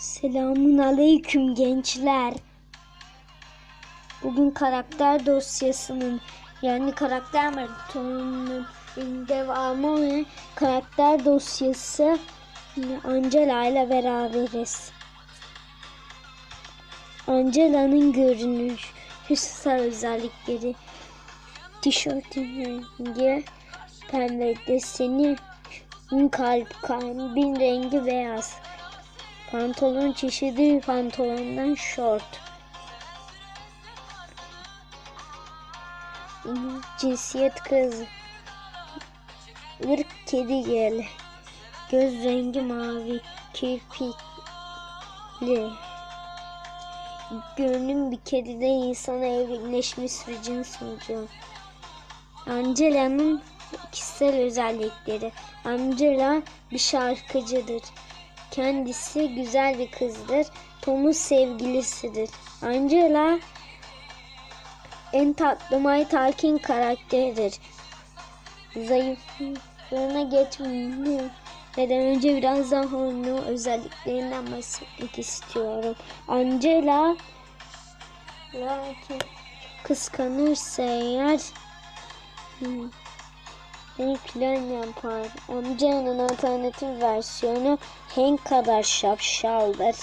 Selamun aleyküm gençler. Bugün karakter dosyasının yani karakter maratonunun devamı olan karakter dosyası Angela ile beraberiz. Angela'nın görünüşü özellikleri tişörtün rengi pembe deseni kalp kalbin rengi beyaz. Pantolon çeşidi pantolondan şort. Cinsiyet kız. Irk kedi gel. Göz rengi mavi. Kirpikli. Görünüm bir kedide insana evrimleşmiş bir cins ucu. Angela'nın kişisel özellikleri. Angela bir şarkıcıdır. Kendisi güzel bir kızdır. Tom'un sevgilisidir. Angela en tatlı May Talkin karakteridir. Zayıflığına geçmeden önce biraz daha onun özelliklerinden bahsetmek istiyorum. Angela lakin kıskanırsa eğer hmm, plan yapar. Angela'nın alternatif versiyonu Hank kadar şapşaldır.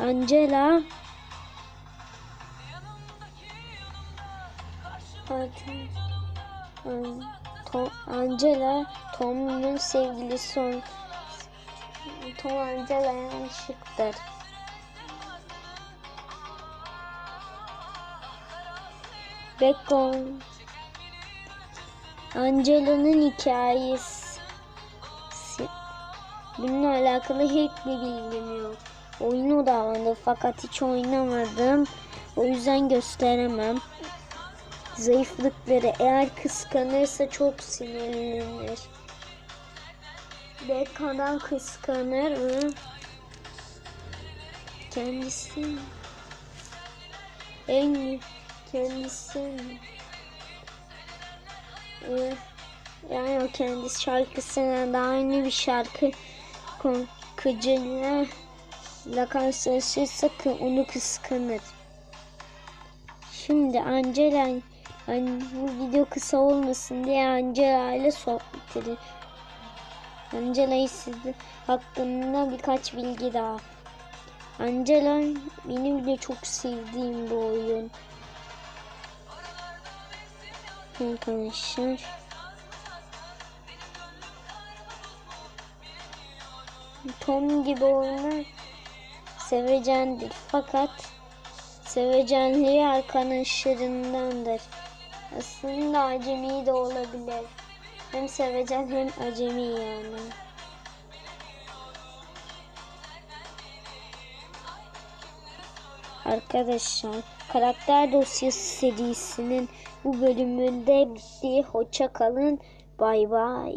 Angela Tom, Angela Tom'un sevgilisi on, Tom Angela'ya aşıktır. Bacon Angela'nın hikayesi bununla alakalı hiçbir bilgim yok. Oyunu odaklandı fakat hiç oynamadım. O yüzden gösteremem. Zayıflıkları eğer kıskanırsa çok sinirlenir. Bekan'dan kıskanır mı? Kendisi en kendisi yani o kendisi şarkısına da aynı bir şarkı kıcıyla karşılaşırsa onu kıskanır. Şimdi Angela yani bu video kısa olmasın diye Angela ile sohbet edin. Angela'yı sizin hakkında birkaç bilgi daha. Angela benim de çok sevdiğim bir oyun. Arkadaşlar. Tom gibi oyunlar sevecendir. Fakat sevecenliği arkadaşlarındandır. Aslında acemi de olabilir. Hem sevecen hem acemi yani. Arkadaşlar karakter dosyası serisinin bu bölümünde bitti. Hoşça kalın. Bay bay.